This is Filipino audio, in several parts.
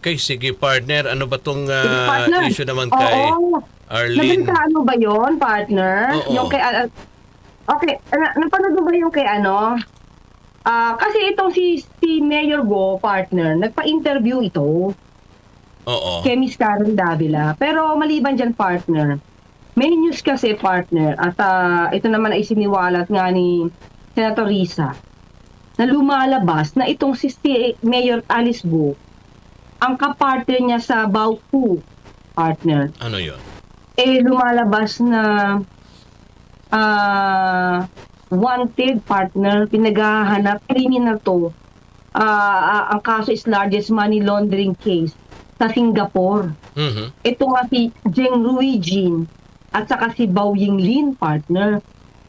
Okay, sige partner. Ano ba tong partner. issue naman kay Oo. Arlene? Nabalitaan mo ba yon partner? Oo. Yung kay... ah, okay, na, napanood mo ba yung kay ano? Ah, kasi itong si, si Mayor Go, partner, nagpa-interview ito Oo. kay Miss Karen Davila. Pero maliban dyan, partner, may news kasi, partner, at ah, ito naman ay siniwalat nga ni Senator Risa, na lumalabas na itong si, si Mayor Alice Go, ang kapartner niya sa Bauku, partner, Ano yon? eh lumalabas na ah wanted partner, pinaghahanap, criminal to. Ah, ah, ang kaso is largest money laundering case sa Singapore. Mhm. Ito nga si Jeng Rui Jin at saka si Bao Yinglin partner.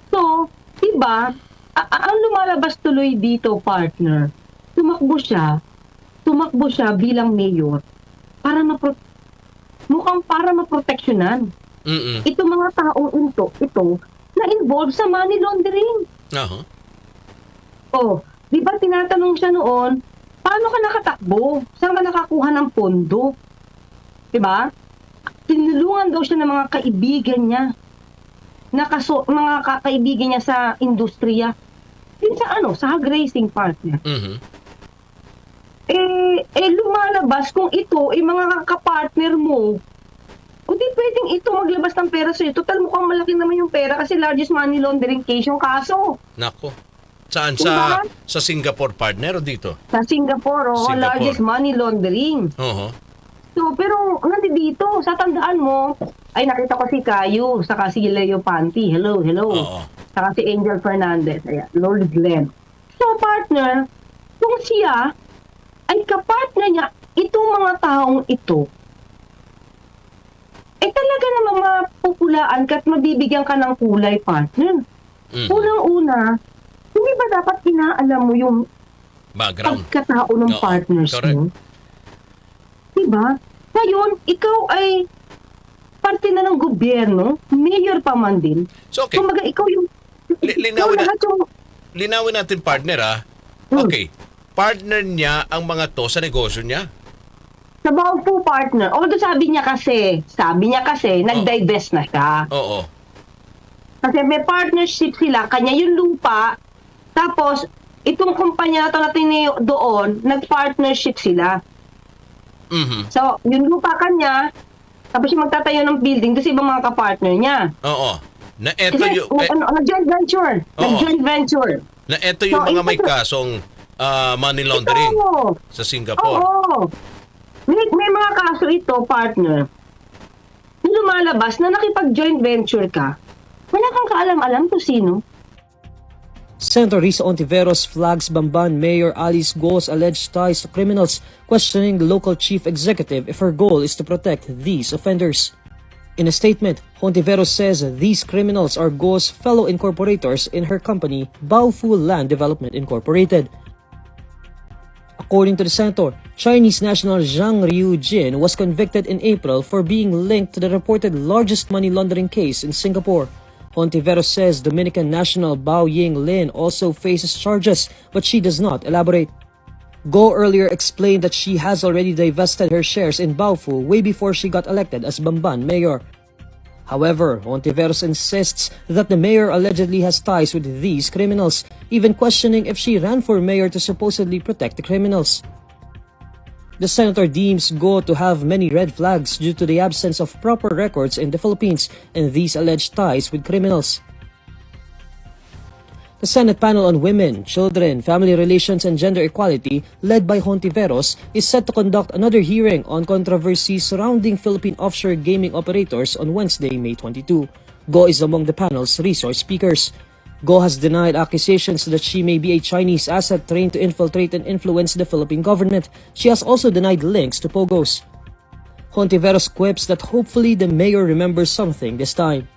So, diba, a- a- ang lumalabas tuloy dito partner, tumakbo siya, tumakbo siya bilang mayor para mapro mukhang para maproteksyonan Mhm. ito mga taong ito, ito na involved sa money laundering. Aha. Oh, di ba tinatanong siya noon, paano ka nakatakbo? Saan ka nakakuha ng pondo? Di ba? Tinulungan daw siya ng mga kaibigan niya. Nakaso, mga kakaibigan niya sa industriya. Yun sa ano, sa hog racing partner. Mhm. Eh, lumalabas kung ito, eh mga kapartner mo, kung di pwedeng ito maglabas ng pera sa'yo, total mukhang malaki naman yung pera kasi largest money laundering case yung kaso. Nako. Saan? Diba? Sa, sa Singapore partner o dito? Sa Singapore, oh, Singapore. largest money laundering. Oo. So, pero nandito, sa tandaan mo, ay nakita ko si Caillou, saka si Leo Panti. Hello, hello. Oo. Saka si Angel Fernandez. Ayan, Lord Glenn. So, partner, kung siya ay kapartner niya, itong mga taong ito, eh talaga namang mapupulaan ka at mabibigyan ka ng kulay, partner. Mhm. Unang-una, hindi ba dapat inaalam mo yung Background. pagkatao ng Oo, partners correct. mo? Diba? Ngayon, ikaw ay parte na ng gobyerno, mayor pa man din. So, okay. Kumbaga, ikaw yung... Ikaw linawin na- yung... Linawin natin partner ah. Hmm. Partner niya ang mga to sa negosyo niya. Sa po partner, although sabi niya kasi, sabi niya kasi, nag-divest na siya. Oo. Kasi may partnership sila, kanya yung lupa, tapos, itong kumpanya na to natin doon, nag-partnership sila. Mhm. So, yung lupa kanya, tapos yung magtatayo ng building, doon sa ibang mga kapartner niya. Oo. Na eto Kasi, yung nag- ano, nag-joint venture. Oo. Nag-joint venture. na eto yung So, mga may kasong ah, money laundering Ito. sa Singapore. Oo. May, may mga kaso ito, partner. Yung lumalabas na nakipag-joint venture ka, wala kang kaalam-alam kung sino. Senator Risa Ontiveros flags Bamban Mayor Alice Go's alleged ties to criminals, questioning the local chief executive if her goal is to protect these offenders. In a statement, Hontiveros says these criminals are Go's fellow incorporators in her company, Baofu Land Development Incorporated. According to the senator, Chinese national Zhang Ryujin was convicted in April for being linked to the reported largest money laundering case in Singapore. Hontiveros says Dominican national Bao Ying Lin also faces charges, but she does not elaborate. Go earlier explained that she has already divested her shares in Baofu way before she got elected as Bamban mayor. However, Ontiveros insists that the mayor allegedly has ties with these criminals, even questioning if she ran for mayor to supposedly protect the criminals. The senator deems Go to have many red flags due to the absence of proper records in the Philippines and these alleged ties with criminals. The Senate panel on women, children, family relations, and gender equality, led by Hontiveros, is set to conduct another hearing on controversies surrounding Philippine offshore gaming operators on Wednesday, May 22. Go is among the panel's resource speakers. Go has denied accusations that she may be a Chinese asset trained to infiltrate and influence the Philippine government. She has also denied links to Pogos. Hontiveros quips that hopefully the mayor remembers something this time.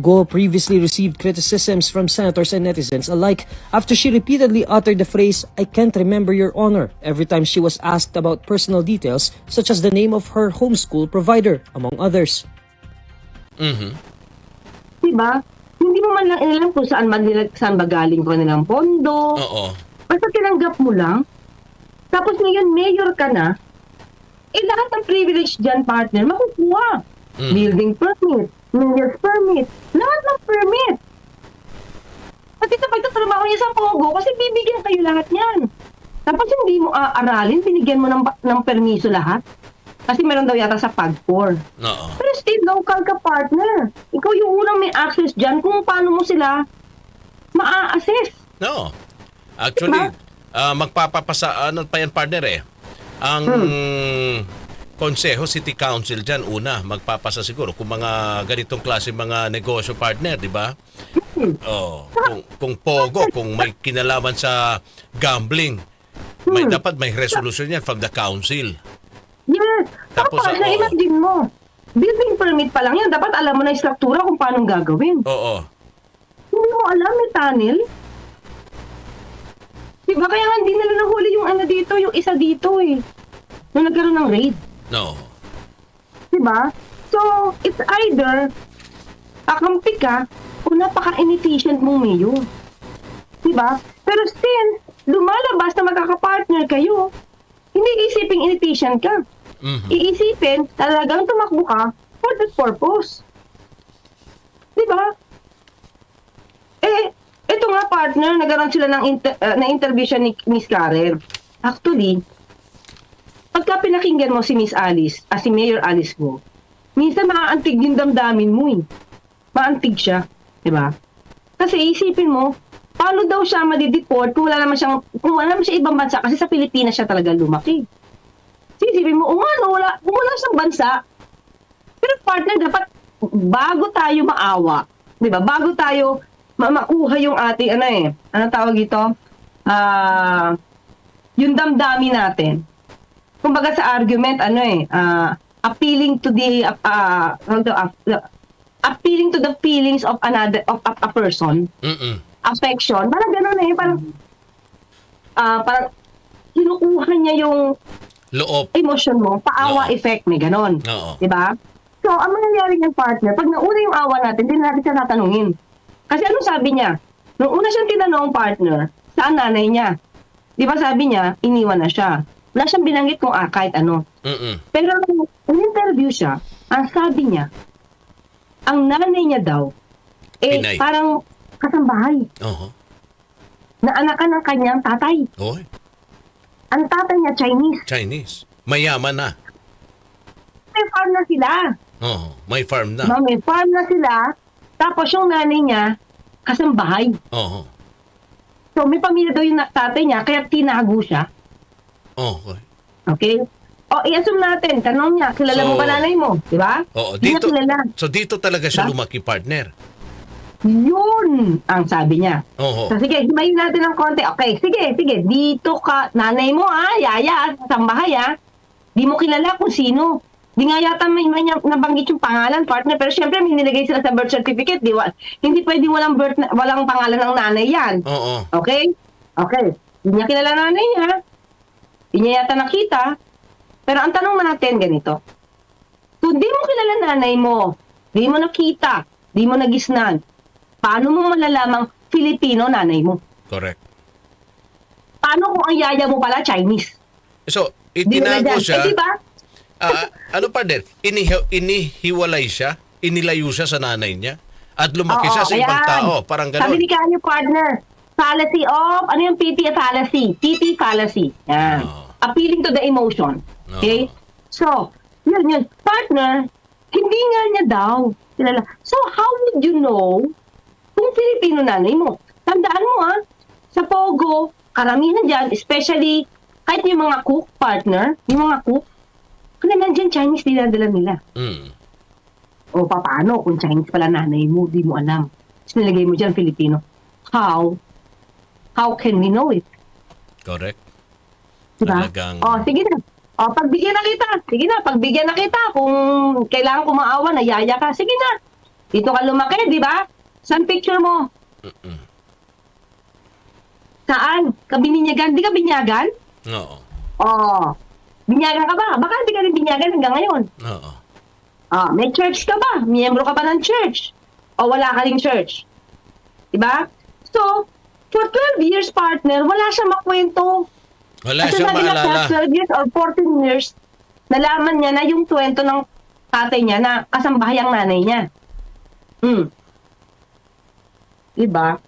Go previously received criticisms from senators and netizens alike after she repeatedly uttered the phrase, I can't remember your honor, every time she was asked about personal details such as the name of her homeschool provider, among others. Mhm. Diba? Hindi mo man lang inalam kung saan, man nila, saan ba galing ko nilang pondo. Oo. Basta tinanggap mo lang. Tapos ngayon, mayor ka na, Eh, lahat ng privilege dyan, partner, makukuha. Mm. Building permit, mayor's permit, lahat ng permit. Pati sa pagtatrabaho niya sa Pogo, kasi bibigyan kayo lahat yan. Tapos hindi mo aaralin, binigyan mo ng, ng permiso lahat. Kasi meron daw yata sa PAG-4. Oo. Pero state local ka, partner. Ikaw yung unang may access dyan kung paano mo sila maa-assess. No. Actually, Diba? ah, magpapapasa, ano pa yan partner eh. Ang Konseho City Council dyan, una, magpapasa siguro kung mga ganitong klase mga negosyo partner, di ba? Oh, kung, kung pogo, kung may kinalaman sa gambling, may dapat may resolution yan from the council. Yes. Tapos, Tapos, oo. imagine mo. Building permit pa lang yan. Dapat alam mo na yung struktura kung paano gagawin. Oo. Hindi mo alam, may tunnel. Diba? Kaya nga hindi nila nahuli yung ano dito, yung isa dito eh. Nung nagkaroon ng raid. No. Diba? So, it's either kakampi ka o napaka-inefficient mong mayor. Diba? Pero still, lumalabas na magkakapartner kayo. Hindi isiping inefficient ka. Mhm. Iisipin, talagang tumakbo ka for that purpose. Diba? Eh, ito nga partner, nagkaroon sila ng inter- uh, na interview siya ni Miss Karen. Actually, pagka pinakinggan mo si Miss Alice, ah, si Mayor Alice mo, minsan maaantig yung damdamin mo eh. Maantig siya, di ba? Kasi isipin mo, paano daw siya madideport kung wala naman siyang, kung wala naman siya ibang bansa kasi sa Pilipinas siya talaga lumaki. Isipin mo, umano, wala, kung wala siyang bansa, pero partner, dapat bago tayo maawa, di ba? Bago tayo ma- makuha yung ating, ano eh, ano tawag ito? Ah, yung damdamin natin. Kumbaga sa argument, ano eh, ah, appealing to the, to, ah, appealing to the feelings of another, of, of a person Mm-mm. affection. Parang gano'n eh. Parang, ah parang, kinukuha niya yung Loob. emotion mo, paawa Oo. effect, may gano'n. Oo. Di ba? So, ang mangyayari ng partner, pag nauna yung awa natin, hindi natin siya tatanungin. Kasi ano sabi niya? Nung una siyang tinanong partner, saan nanay niya? Di ba sabi niya, iniwan na siya. Wala siyang binanggit kung ah, kahit ano. Mm-mm. Pero nung in-interview siya, ang sabi niya, ang nanay niya daw, eh, Pinay. parang kasambahay Oo. na anak ka ng kanyang tatay. Oy, Ang tatay niya Chinese. Chinese. Mayaman na. May farm na sila. Oo. May farm na. No, may farm na sila. Tapos yung nanay niya, kasambahay. Oo. So may pamilya daw yung tatay niya, kaya tinago siya. Okay. Okay? O, i-assume natin, tanong niya, kilala So- mo ba nanay mo? Di ba? Oo. Di niya Dito, kilala. so dito talaga siya Diba? lumaki partner. Yun ang sabi niya. Oo. So, sige, himayin natin ng konti. Okay, sige, sige. Dito ka, nanay mo ah, yaya, sambahay ah. Di mo kilala kung sino. Di nga yata may, may niya- nabanggit yung pangalan, partner. Pero syempre, may nilagay sila sa birth certificate. Di, wa, hindi pwede walang, birth, walang pangalan ng nanay yan. Oo. Okay? Okay. Di niya kilala nanay niya. Di niya yata nakita. Pero ang tanong natin ganito. Kung di mo kilala nanay mo, di mo nakita, di mo nagisnan, paano mo malalamang Filipino nanay mo? Correct. Paano kung ang yaya mo pala Chinese? So, itinago siya. Eh, di ba? Ah, ano partner? Inihi- inihiwalay siya? Inilayo siya sa nanay niya? At lumaki Oo, siya sa ibang ayan. tao? Parang Sabi gano'n. ni Kanyo partner, fallacy of, ano yung PP fallacy? PP fallacy. Yan. Oo. Appealing to the emotion. Okay? Oo. So, yun yun. Partner, hindi nga niya daw. Kilala. So, how would you know kung Filipino nanay mo? Tandaan mo ah, sa Pogo, karamihan dyan, especially kahit yung mga cook partner, yung mga cook, kung nandiyan Chinese dinadala nila. Mm. O paano kung Chinese pala nanay mo, di mo alam. Tapos nilagay mo dyan Filipino. How? How can we know it? Correct. Diba? Talagang- O, sige na. O, pagbigyan na kita. Sige na, pagbigyan na kita. Kung kailangan kumaawa, nayaya ka, sige na. Dito ka lumaki, di ba? Saan picture mo? Mm-mm. Saan? Kabinyagan? Di ka binyagan? Oo. O, binyagan ka ba? Baka hindi ka rin binyagan hanggang ngayon. Oo. Ah, may church ka ba? Miyembro ka ba ng church? O wala ka ring church? Diba? So, for 12 years, partner, wala siyang makwento. Wala Kasi siyang maalala. sa 12 years or 14 years, nalaman niya na yung kwento ng tatay niya na kasambahay ang nanay niya. Hmm. Diba?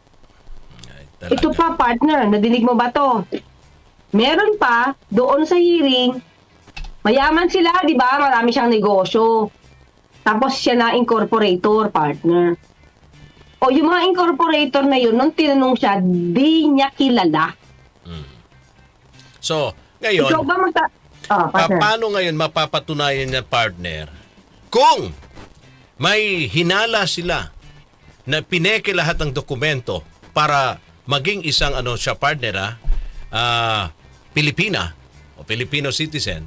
Ay, talaga. Ito pa, partner, nadinig mo ba to? Meron pa, doon sa hearing, mayaman sila, di ba? Marami siyang negosyo. Tapos siya na incorporator, partner. O yung mga incorporator na yun, nung tinanong siya, di niya kilala. So, ngayon, Ikaw ba magta... Pa- partner. paano ngayon mapapatunayan niya partner kung may hinala sila na pineke lahat ng dokumento para maging isang ano siya partner ah, ah, Pilipina o Filipino citizen.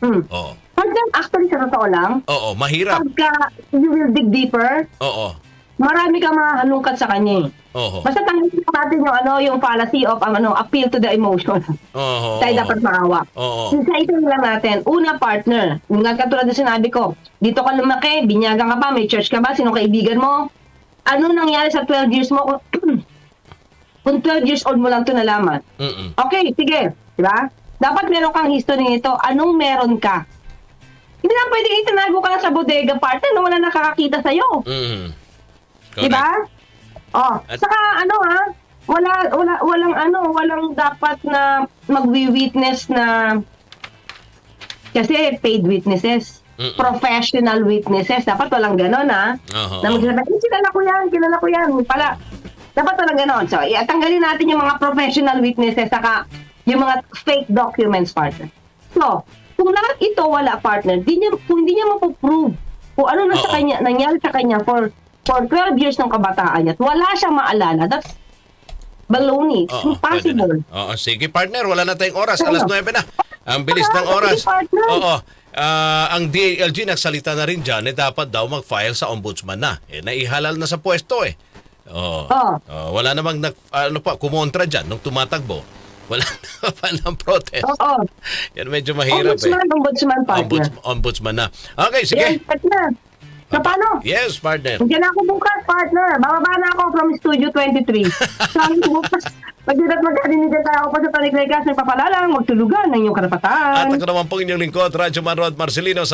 Hmm. Oo. Partner, actually, sa totoo lang, Oo, mahirap. pagka you will dig deeper, Oo. marami kang mahalungkat sa kanya. eh. Oo. Basta tanggalin natin yung ano, yung fallacy of um, ano, appeal to the emotion. Oo. Tayo dapat maawa. Oo. Sa ito lang natin, una partner, yung katulad na sinabi ko, dito ka lumaki, binyagan ka pa, may church ka ba, sino kaibigan mo? Ano nangyari sa 12 years mo? Kung 12 years old mo lang ito nalaman. Mm-mm. Okay, sige. Di ba? Dapat meron kang history nito. Anong meron ka? Hindi na pwedeng itinago ka lang sa bodega partner na wala nakakakita sa'yo. Mm. Di ba? Oh, At- saka ano ha, wala wala walang ano, walang dapat na magwi-witness na kasi paid witnesses. Mm-mm. Professional witnesses. Dapat walang ganon ha. Oo. Na magsasabi, eh, kilala ko yan, kilala ko yan. Pala, dapat walang ganon. So, iatanggalin natin yung mga professional witnesses saka yung mga fake documents partner. So, kung lahat ito wala partner, di niya, kung hindi niya mapuprove kung ano na sa Oo. kanya, nangyari sa kanya for for 12 years ng kabataan niya, at wala siyang maalala, that's baloney. It's Oo, pwede impossible. na. Oo, sige partner, wala na tayong oras. Alas 9 na. Ang bilis ng oras. sige, partner. Oo. Ah, ang DALG nagsalita na rin dyan, eh, dapat daw mag-file sa ombudsman na. Eh, naihalal na sa pwesto eh. Oo. Oo. Oo, wala namang nag, ano pa, kumontra dyan nung tumatagbo. Wala na pa ng protest. Oo. Yan medyo mahirap Ombudsman, eh. ombudsman partner. Ombuds, ombudsman na. Okay, sige. Yes, partner. So, paano? Yes, partner. Nandiyan na ako bukas, partner. Bababa na ako from Studio 23. Sabi ko bukas, pagdadat magkarinigan tayo ako pa sa Talikay Gas, nagpapalalang, magtulugan ng iyong At karapatan. ako naman po inyong lingkod, Radyo Man Rod Marcelino sa